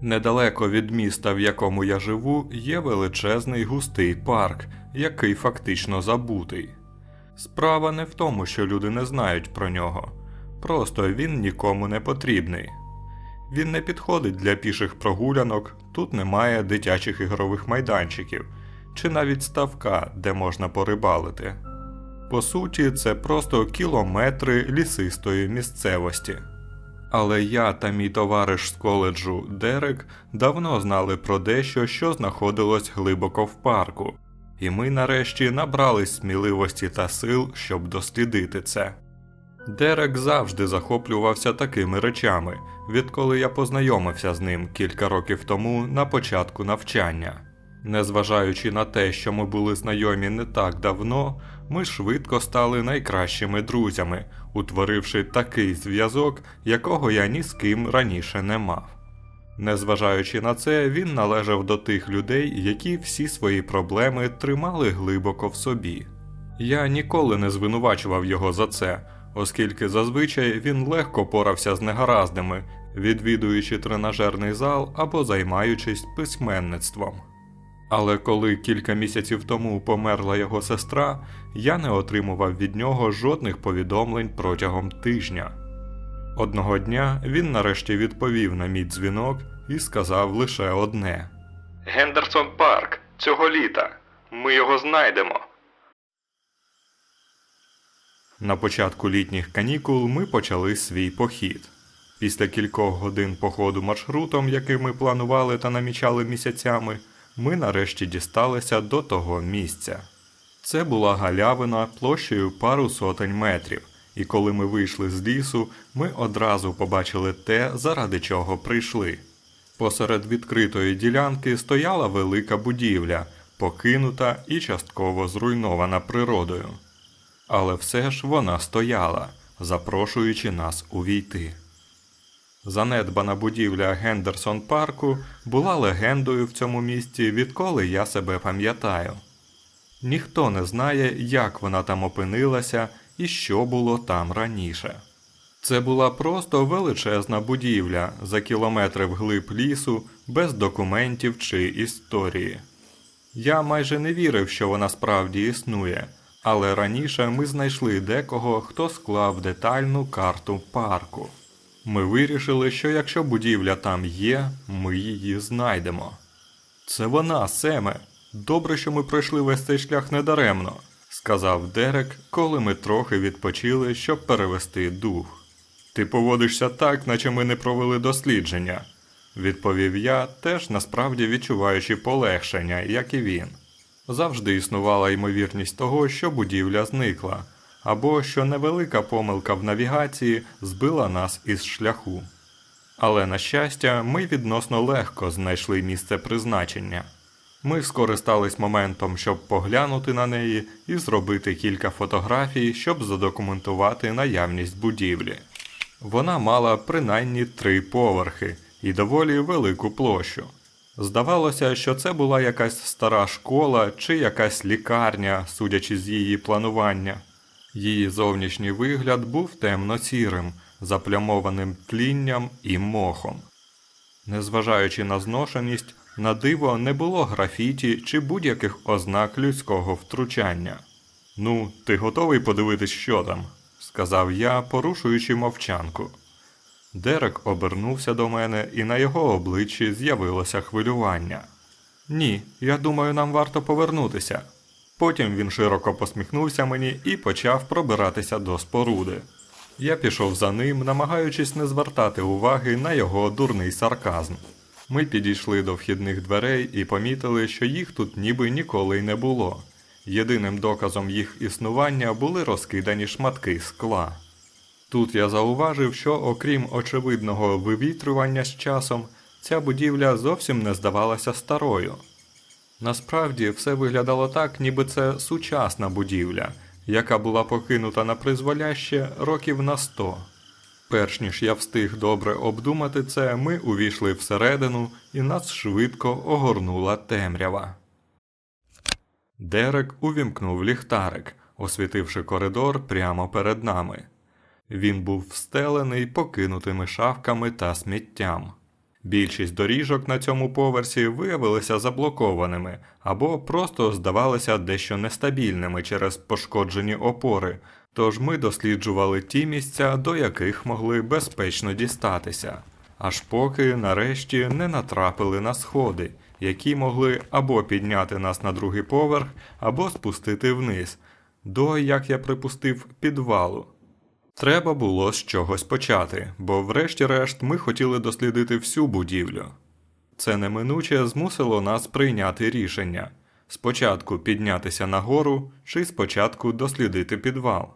Недалеко від міста, в якому я живу, є величезний густий парк, який фактично забутий. Справа не в тому, що люди не знають про нього, просто він нікому не потрібний. Він не підходить для піших прогулянок, тут немає дитячих ігрових майданчиків чи навіть ставка, де можна порибалити. По суті, це просто кілометри лісистої місцевості. Але я та мій товариш з коледжу Дерек давно знали про дещо, що знаходилось глибоко в парку, і ми нарешті набрались сміливості та сил, щоб дослідити це. Дерек завжди захоплювався такими речами, відколи я познайомився з ним кілька років тому на початку навчання. Незважаючи на те, що ми були знайомі не так давно, ми швидко стали найкращими друзями, утворивши такий зв'язок, якого я ні з ким раніше не мав. Незважаючи на це, він належав до тих людей, які всі свої проблеми тримали глибоко в собі. Я ніколи не звинувачував його за це, оскільки зазвичай він легко порався з негараздами, відвідуючи тренажерний зал або займаючись письменництвом. Але коли кілька місяців тому померла його сестра, я не отримував від нього жодних повідомлень протягом тижня. Одного дня він нарешті відповів на мій дзвінок і сказав лише одне: Гендерсон Парк цього літа. Ми його знайдемо. На початку літніх канікул ми почали свій похід. Після кількох годин походу маршрутом, який ми планували та намічали місяцями, ми нарешті дісталися до того місця. Це була галявина площею пару сотень метрів, і коли ми вийшли з лісу, ми одразу побачили те, заради чого прийшли. Посеред відкритої ділянки стояла велика будівля, покинута і частково зруйнована природою. Але все ж вона стояла, запрошуючи нас увійти. Занедбана будівля Гендерсон парку була легендою в цьому місті, відколи я себе пам'ятаю. Ніхто не знає, як вона там опинилася і що було там раніше. Це була просто величезна будівля за кілометри вглиб лісу, без документів чи історії. Я майже не вірив, що вона справді існує, але раніше ми знайшли декого, хто склав детальну карту парку. Ми вирішили, що якщо будівля там є, ми її знайдемо. Це вона, Семе. Добре, що ми пройшли весь цей шлях недаремно, сказав Дерек, коли ми трохи відпочили, щоб перевести дух. Ти поводишся так, наче ми не провели дослідження, відповів я, теж насправді відчуваючи полегшення, як і він. Завжди існувала ймовірність того, що будівля зникла, або що невелика помилка в навігації збила нас із шляху. Але, на щастя, ми відносно легко знайшли місце призначення. Ми скористались моментом, щоб поглянути на неї і зробити кілька фотографій, щоб задокументувати наявність будівлі. Вона мала принаймні три поверхи і доволі велику площу. Здавалося, що це була якась стара школа чи якась лікарня, судячи з її планування. Її зовнішній вигляд був темно-сірим, заплямованим тлінням і мохом. Незважаючи на зношеність, на диво не було графіті чи будь-яких ознак людського втручання. Ну, ти готовий подивитись, що там? сказав я, порушуючи мовчанку. Дерек обернувся до мене, і на його обличчі з'явилося хвилювання. Ні, я думаю, нам варто повернутися. Потім він широко посміхнувся мені і почав пробиратися до споруди. Я пішов за ним, намагаючись не звертати уваги на його дурний сарказм. Ми підійшли до вхідних дверей і помітили, що їх тут ніби ніколи й не було. Єдиним доказом їх існування були розкидані шматки скла. Тут я зауважив, що, окрім очевидного вивітрювання з часом, ця будівля зовсім не здавалася старою. Насправді все виглядало так, ніби це сучасна будівля, яка була покинута на призволяще років на сто. Перш ніж я встиг добре обдумати це, ми увійшли всередину, і нас швидко огорнула темрява. Дерек увімкнув ліхтарик, освітивши коридор прямо перед нами. Він був встелений покинутими шафками та сміттям. Більшість доріжок на цьому поверсі виявилися заблокованими або просто здавалися дещо нестабільними через пошкоджені опори, тож ми досліджували ті місця, до яких могли безпечно дістатися, аж поки нарешті не натрапили на сходи, які могли або підняти нас на другий поверх, або спустити вниз, до, як я припустив, підвалу. Треба було з чогось почати, бо врешті-решт ми хотіли дослідити всю будівлю. Це неминуче змусило нас прийняти рішення спочатку піднятися нагору чи спочатку дослідити підвал.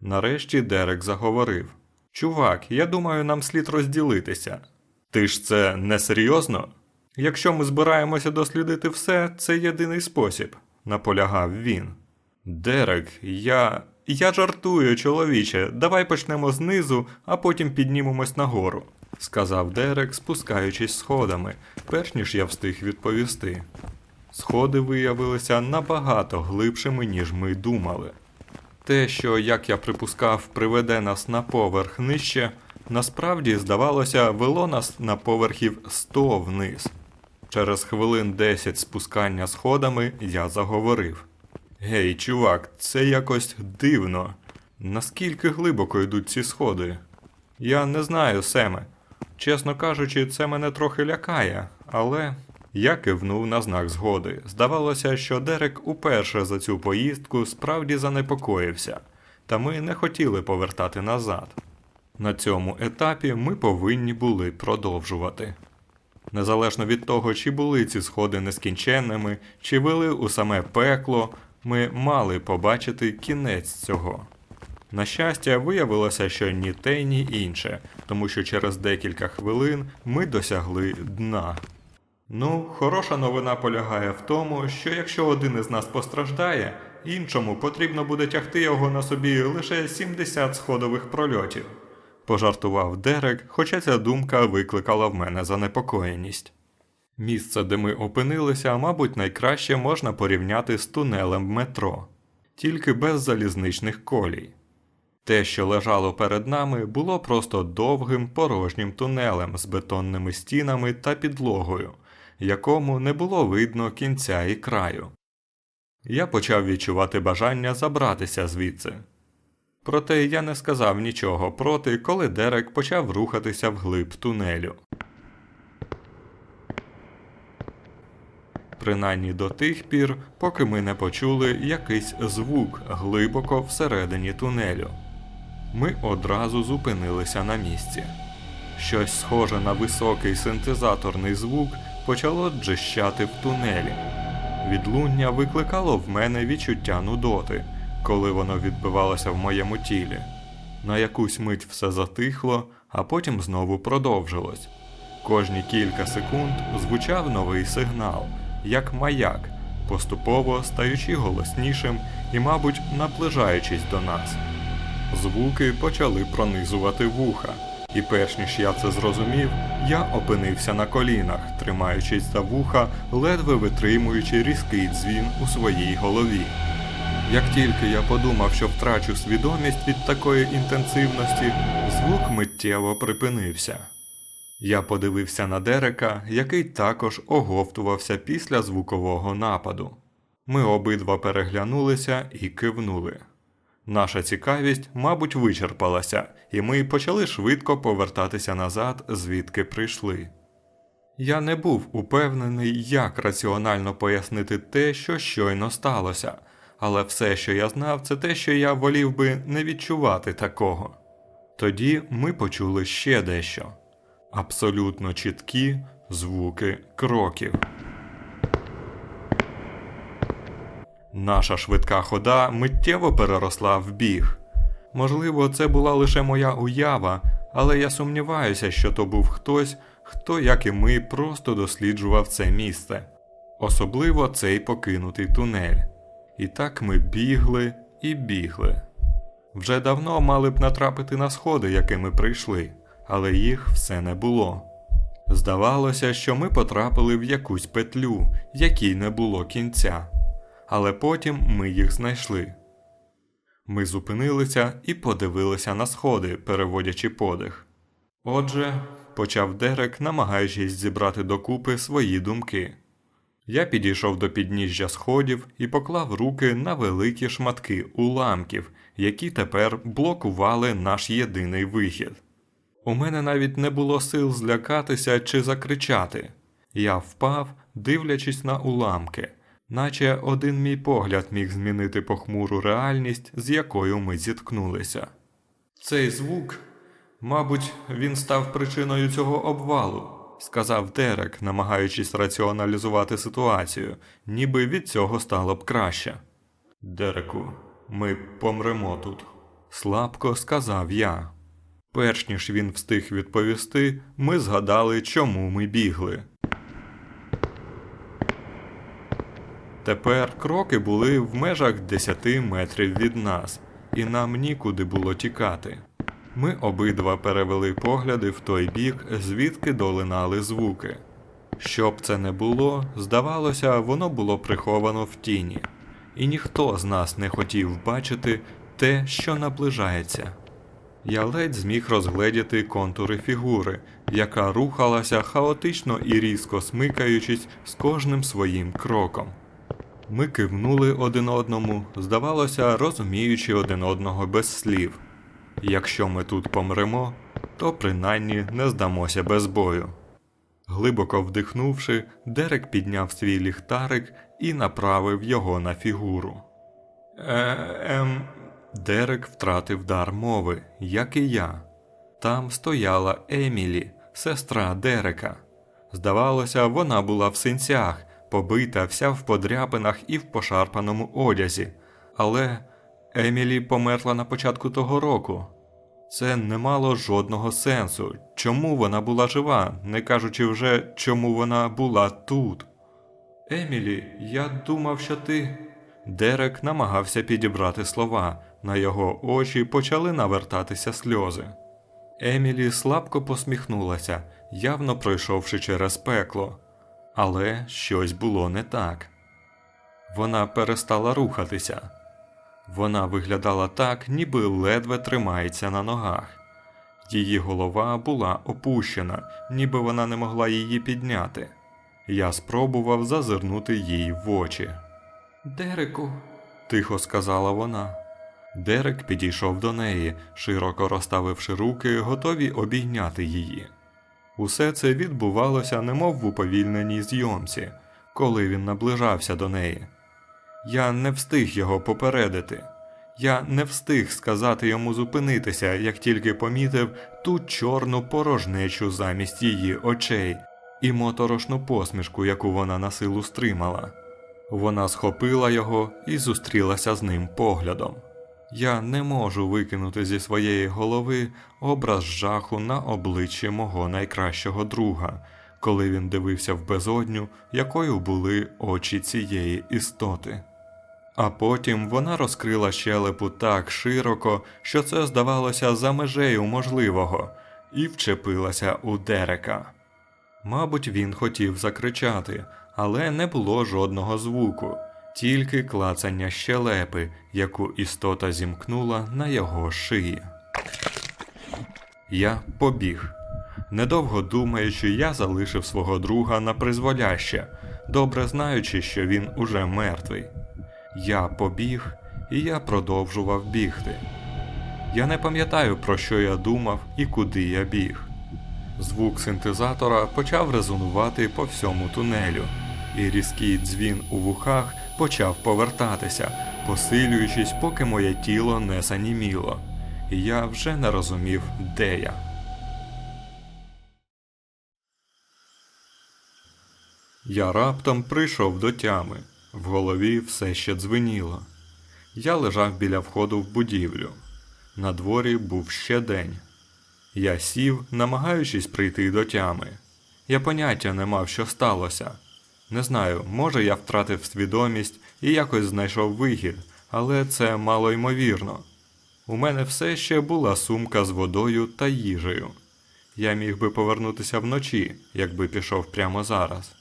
Нарешті Дерек заговорив: Чувак, я думаю, нам слід розділитися. Ти ж це несерйозно? Якщо ми збираємося дослідити все, це єдиний спосіб, наполягав він. Дерек, я. Я жартую, чоловіче. Давай почнемо знизу, а потім піднімемось нагору, сказав Дерек, спускаючись сходами, перш ніж я встиг відповісти. Сходи виявилися набагато глибшими, ніж ми думали. Те, що, як я припускав, приведе нас на поверх нижче, насправді, здавалося, вело нас на поверхів 100 вниз. Через хвилин 10 спускання сходами я заговорив. Гей, чувак, це якось дивно. Наскільки глибоко йдуть ці сходи? Я не знаю, Семе. Чесно кажучи, це мене трохи лякає, але я кивнув на знак згоди. Здавалося, що Дерек уперше за цю поїздку справді занепокоївся, та ми не хотіли повертати назад. На цьому етапі ми повинні були продовжувати. Незалежно від того, чи були ці сходи нескінченними, чи вели у саме пекло, ми мали побачити кінець цього. На щастя, виявилося, що ні те, ні інше, тому що через декілька хвилин ми досягли дна. Ну, хороша новина полягає в тому, що якщо один із нас постраждає, іншому потрібно буде тягти його на собі лише 70 сходових прольотів. Пожартував Дерек, хоча ця думка викликала в мене занепокоєність. Місце, де ми опинилися, мабуть, найкраще можна порівняти з тунелем метро, тільки без залізничних колій. Те, що лежало перед нами, було просто довгим порожнім тунелем з бетонними стінами та підлогою, якому не було видно кінця і краю. Я почав відчувати бажання забратися звідси. Проте я не сказав нічого проти, коли Дерек почав рухатися вглиб тунелю. Принаймні до тих пір, поки ми не почули якийсь звук глибоко всередині тунелю. Ми одразу зупинилися на місці. Щось схоже на високий синтезаторний звук почало джищати в тунелі. Відлуння викликало в мене відчуття нудоти, коли воно відбивалося в моєму тілі. На якусь мить все затихло, а потім знову продовжилось. Кожні кілька секунд звучав новий сигнал, як маяк, поступово стаючи голоснішим і, мабуть, наближаючись до нас. Звуки почали пронизувати вуха, і перш ніж я це зрозумів, я опинився на колінах, тримаючись за вуха, ледве витримуючи різкий дзвін у своїй голові. Як тільки я подумав, що втрачу свідомість від такої інтенсивності, звук миттєво припинився. Я подивився на Дерека, який також оговтувався після звукового нападу. Ми обидва переглянулися і кивнули. Наша цікавість, мабуть, вичерпалася, і ми почали швидко повертатися назад, звідки прийшли. Я не був упевнений, як раціонально пояснити те, що щойно сталося, але все, що я знав, це те, що я волів би не відчувати такого. Тоді ми почули ще дещо абсолютно чіткі звуки кроків. Наша швидка хода миттєво переросла в біг. Можливо, це була лише моя уява, але я сумніваюся, що то був хтось, хто, як і ми, просто досліджував це місце, особливо цей покинутий тунель. І так ми бігли і бігли. Вже давно мали б натрапити на сходи, якими прийшли, але їх все не було. Здавалося, що ми потрапили в якусь петлю, якій не було кінця, але потім ми їх знайшли. Ми зупинилися і подивилися на сходи, переводячи подих. Отже, почав Дерек, намагаючись зібрати докупи свої думки. Я підійшов до підніжжя сходів і поклав руки на великі шматки уламків, які тепер блокували наш єдиний вихід. У мене навіть не було сил злякатися чи закричати. Я впав, дивлячись на уламки, наче один мій погляд міг змінити похмуру реальність, з якою ми зіткнулися. Цей звук, мабуть, він став причиною цього обвалу, сказав Дерек, намагаючись раціоналізувати ситуацію, ніби від цього стало б краще. Дереку, ми помремо тут, слабко сказав я. Перш ніж він встиг відповісти, ми згадали, чому ми бігли. Тепер кроки були в межах 10 метрів від нас, і нам нікуди було тікати. Ми обидва перевели погляди в той бік, звідки долинали звуки. Щоб це не було, здавалося, воно було приховано в тіні, і ніхто з нас не хотів бачити те, що наближається. Я ледь зміг розгледіти контури фігури, яка рухалася хаотично і різко смикаючись з кожним своїм кроком. Ми кивнули один одному, здавалося, розуміючи один одного без слів. Якщо ми тут помремо, то принаймні не здамося без бою. Глибоко вдихнувши, Дерек підняв свій ліхтарик і направив його на фігуру. Е, ем... Дерек втратив дар мови, як і я. Там стояла Емілі, сестра Дерека. Здавалося, вона була в синцях, побита вся в подряпинах і в пошарпаному одязі. Але Емілі померла на початку того року. Це не мало жодного сенсу. Чому вона була жива, не кажучи вже, чому вона була тут. Емілі, я думав, що ти. Дерек намагався підібрати слова, на його очі почали навертатися сльози. Емілі слабко посміхнулася, явно пройшовши через пекло. Але щось було не так. Вона перестала рухатися. Вона виглядала так, ніби ледве тримається на ногах. Її голова була опущена, ніби вона не могла її підняти. Я спробував зазирнути їй в очі. Дереку, тихо сказала вона. Дерек підійшов до неї, широко розставивши руки, готові обійняти її. Усе це відбувалося немов в уповільненій зйомці, коли він наближався до неї. Я не встиг його попередити. Я не встиг сказати йому зупинитися, як тільки помітив ту чорну порожнечу замість її очей і моторошну посмішку, яку вона на силу стримала. Вона схопила його і зустрілася з ним поглядом. Я не можу викинути зі своєї голови образ жаху на обличчі мого найкращого друга, коли він дивився в безодню, якою були очі цієї істоти. А потім вона розкрила щелепу так широко, що це здавалося за межею можливого, і вчепилася у Дерека. Мабуть, він хотів закричати, але не було жодного звуку, тільки клацання щелепи, яку істота зімкнула на його шиї. Я побіг. Недовго думаючи, я залишив свого друга на призволяще, добре знаючи, що він уже мертвий. Я побіг, і я продовжував бігти. Я не пам'ятаю, про що я думав і куди я біг. Звук синтезатора почав резонувати по всьому тунелю, і різкий дзвін у вухах почав повертатися, посилюючись, поки моє тіло не заніміло, і я вже не розумів, де я. Я раптом прийшов до тями, в голові все ще дзвеніло. Я лежав біля входу в будівлю. На дворі був ще день. Я сів, намагаючись прийти до тями. Я поняття не мав, що сталося. Не знаю, може я втратив свідомість і якось знайшов вихід, але це мало ймовірно. У мене все ще була сумка з водою та їжею. Я міг би повернутися вночі, якби пішов прямо зараз.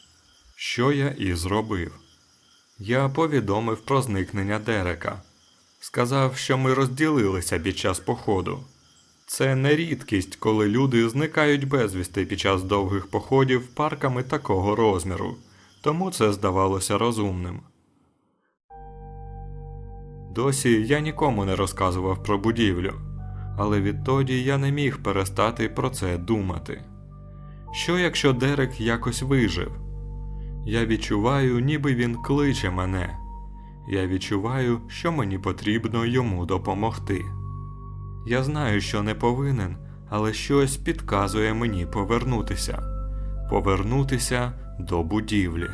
Що я і зробив. Я повідомив про зникнення Дерека. Сказав, що ми розділилися під час походу. Це не рідкість, коли люди зникають безвісти під час довгих походів парками такого розміру, тому це здавалося розумним. Досі я нікому не розказував про будівлю, але відтоді я не міг перестати про це думати. Що якщо Дерек якось вижив? Я відчуваю, ніби він кличе мене. Я відчуваю, що мені потрібно йому допомогти. Я знаю, що не повинен, але щось підказує мені повернутися. Повернутися до будівлі.